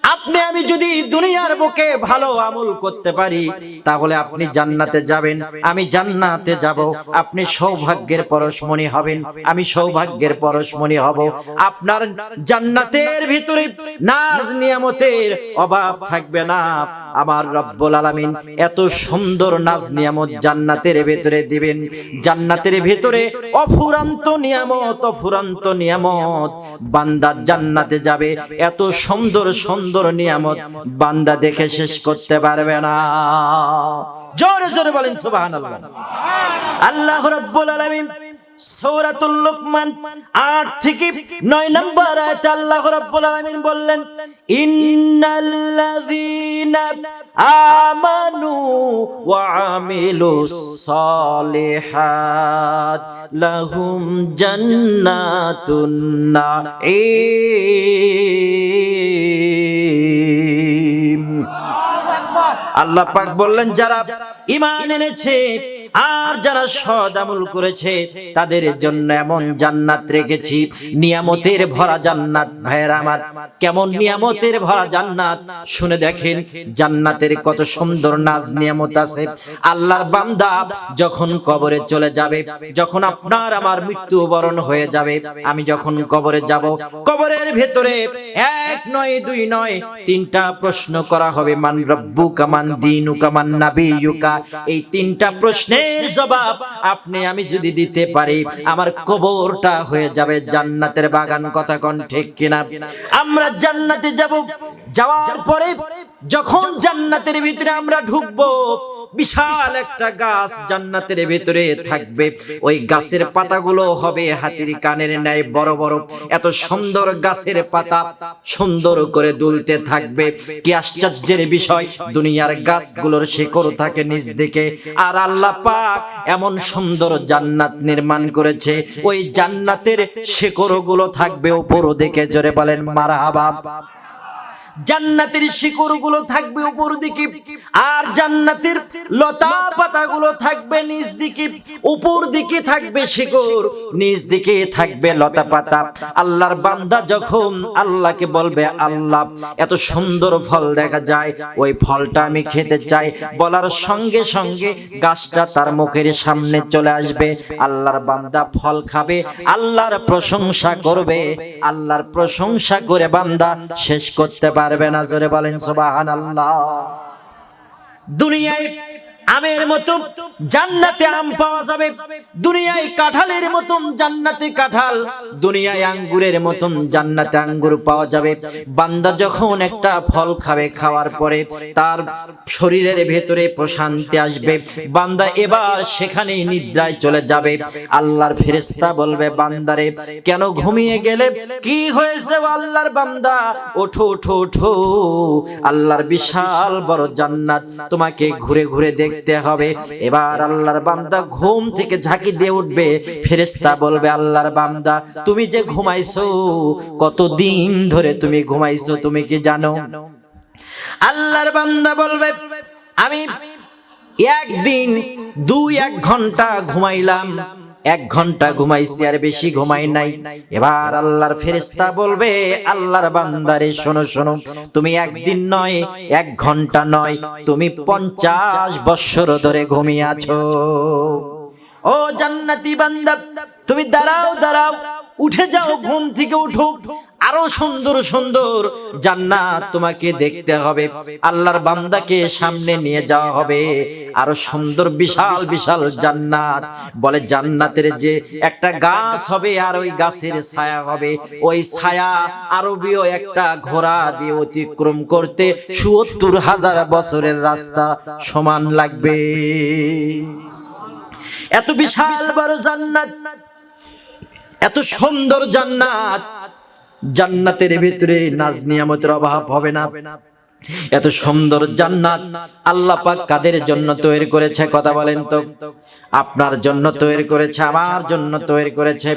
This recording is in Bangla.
আপনি, আমি যদি দুনিয়ার বুকে ভালো আমল করতে পারি, তাহলে আপনি জান্নাতে যাবেন। আমি জান্নাতে যাব। আপনি সৌভাগ্যের পরশমণি হবেন। আমি সৌভাগ্যের পরশমণি হব। আপনার জান্নাতের ভিতরে নাজ নিয়ামতের অভাব থাকবে না। আমার রব্বুল আলামিন এত সুন্দর নাজ নিয়ামত জান্নাতের ভিতরে দিবেন। জান্নাতের ভিতরে অফুরান্ত নিয়ামত অফুরান্ত নিয়ামত। বান্দা জান্নাতে যাবে। এত সুন্দর সুন্দর নিয়ামত বান্দা দেখে শেষ করতে পারবে না। জোরে জোরে বলেন, সুবহানাল্লাহ। আল্লাহ রাব্বুল আলামিন সূরাতুল লুকমান আট থেকে নয় নম্বর আয়াতে আল্লাহ রাব্বুল আলামিন বললেন, ইন্নাল্লাযীনা আমানু ওয়া আমিলুস লহুম লাহুম জান্নাতুন নাঈম। আল্লাহ পাক বললেন যারা ইমান এনেছে আর যারা সৎ আমল করেছে, তাদের জন্য এমন জান্নাত রেখেছি। নিয়ামতের ভরা জান্নাত। ভাইয়ের আমার, কেমন নিয়ামতের ভরা জান্নাত? শুনে দেখেন, জান্নাতের কত সুন্দর নাজ নিয়ামত আছে। আল্লাহর বান্দা যখন কবরে চলে যাবে, যখন আপনার আমার মৃত্যু বরণ হয়ে যাবে, আমি যখন কবরে যাব, কবরের ভেতরে এক নয়, দুই নয়, তিনটা প্রশ্ন করা হবে, মান রব্বু কামান দিনু কামান নাবিয়ুকা? এই তিনটা প্রশ্নের জবাব আপনি আমি যদি দিতে পারি, আমার কবরটা হয়ে যাবে জান্নাতের বাগান, কথা কোন ঠিক কিনা? আমরা জান্নাতে যাব, যাওয়ার পরে যখন জান্নাতের ভিতরে আমরা ঢুকবো বিশাল একটা গাছ জান্নাতের ভিতরে থাকবে। ওই গাছের পাতাগুলো হবে হাতির কানের ন্যায় বড় বড়। এত সুন্দর গাছের পাতা সুন্দর করে দুলতে থাকবে। কি আশ্চর্যের বিষয়, দুনিয়ার গাছগুলোর শেকড় থাকে নিজ দিকে। আর আল্লাহ পাক এমন সুন্দর জান্নাত নির্মাণ করেছে। ওই জান্নাতের শেকড়গুলো থাকবে উপর দিকে। জোরে বলেন, মারহাবা। জান্নাতের শিকড়গুলো থাকবে উপর দিকে, আর জান্নাতের লতা পাতাগুলো থাকবে নিচ দিকে, উপর দিকে থাকবে শিকড়, নিচ দিকে থাকবে লতা পাতা আল্লাহর বান্দা যখন আল্লাহকে বলবে, আল্লাহ, এত সুন্দর ফল দেখা যায়, ওই ফলটা আমি খেতে চাই। বলার সঙ্গে সঙ্গে গাছটা তার মুখের সামনে চলে আসবে। আল্লাহর বান্দা ফল খাবে, আল্লাহর প্রশংসা করবে, আল্লাহর প্রশংসা করে বান্দা শেষ করতে পারবে না জোরে বলেন সুবাহান আল্লাহ দুনিয়ায় আমের মতো জান্নাতে আম পাওয়া যাবে, দুনিয়ায় কাঁঠালের মতন জান্নাতে কাঁঠাল, দুনিয়ায় আঙ্গুরের মতন জান্নাতে আঙ্গুর পাওয়া যাবে। বান্দা যখন একটা ফল খাবে, খাওয়ার পরে তার শরীরের ভেতরে প্রশান্তি আসবে। বান্দা এবার সেখানেই নিদ্রায় চলে যাবে। আল্লাহর ফেরেশতা বলবে, বান্দারে, কেন ঘুমিয়ে গেলে? কি হয়েছে আল্লাহর বান্দা? ওঠো ওঠো ওঠো। আল্লাহর বিশাল বড় জান্নাত। তোমাকে ঘুরে ঘুরে দেখতে হবে। এবার আল্লাহর বান্দা ঘুম থেকে ঝাঁকি দিয়ে উঠবে। ফেরেশতা বলবে, আল্লাহর বান্দা, তুমি যে ঘুমাইছো, কতদিন ধরে তুমি ঘুমাইছো, তুমি কি জানো? আল্লাহর বান্দা বলবে, আমি একদিন দুই এক ঘণ্টা ঘুমাইলাম। এক ঘণ্টা ঘুমাইছি আর বেশি ঘুমাই নাই। এবার আল্লাহর ফেরেস্তা বলবে, আল্লাহর বান্দারে, শোনো শোনো, তুমি একদিন নয়, এক ঘণ্টা নয়, তুমি পঞ্চাশ বৎসর ধরে ঘুমিয়ে আছো। ও জান্নাতি বান্দা, তুমি দাঁড়াও দাঁড়াও। উঠে যাও, ঘুম থেকে উঠো। আরও সুন্দর সুন্দর জান্নাত তোমাকে দেখতে হবে। আল্লাহর বান্দাকে সামনে নিয়ে যাওয়া হবে। আরও সুন্দর, বিশাল বিশাল জান্নাত। বলে জান্নাতের যে একটা গাছ হবে আর ওই গাছের ছায়া হবে। ওই ছায়া আরবীয় একটা ঘোড়া দিয়ে অতিক্রম করতে সুয়ত্তর হাজার বছরের রাস্তা সমান লাগবে। এত বিশাল বড় জান্নাত। এত সুন্দর জান্নাত। জান্নাতের ভিতরে নাজ নিয়ামতের অভাব হবে না। এত সুন্দর জান্নাত আল্লাহ পাক কাদের জন্য তৈরি করেছে, কথা বলেন তো? আপনার জন্য তৈরি করেছে, আমার জন্য তৈরি করেছে।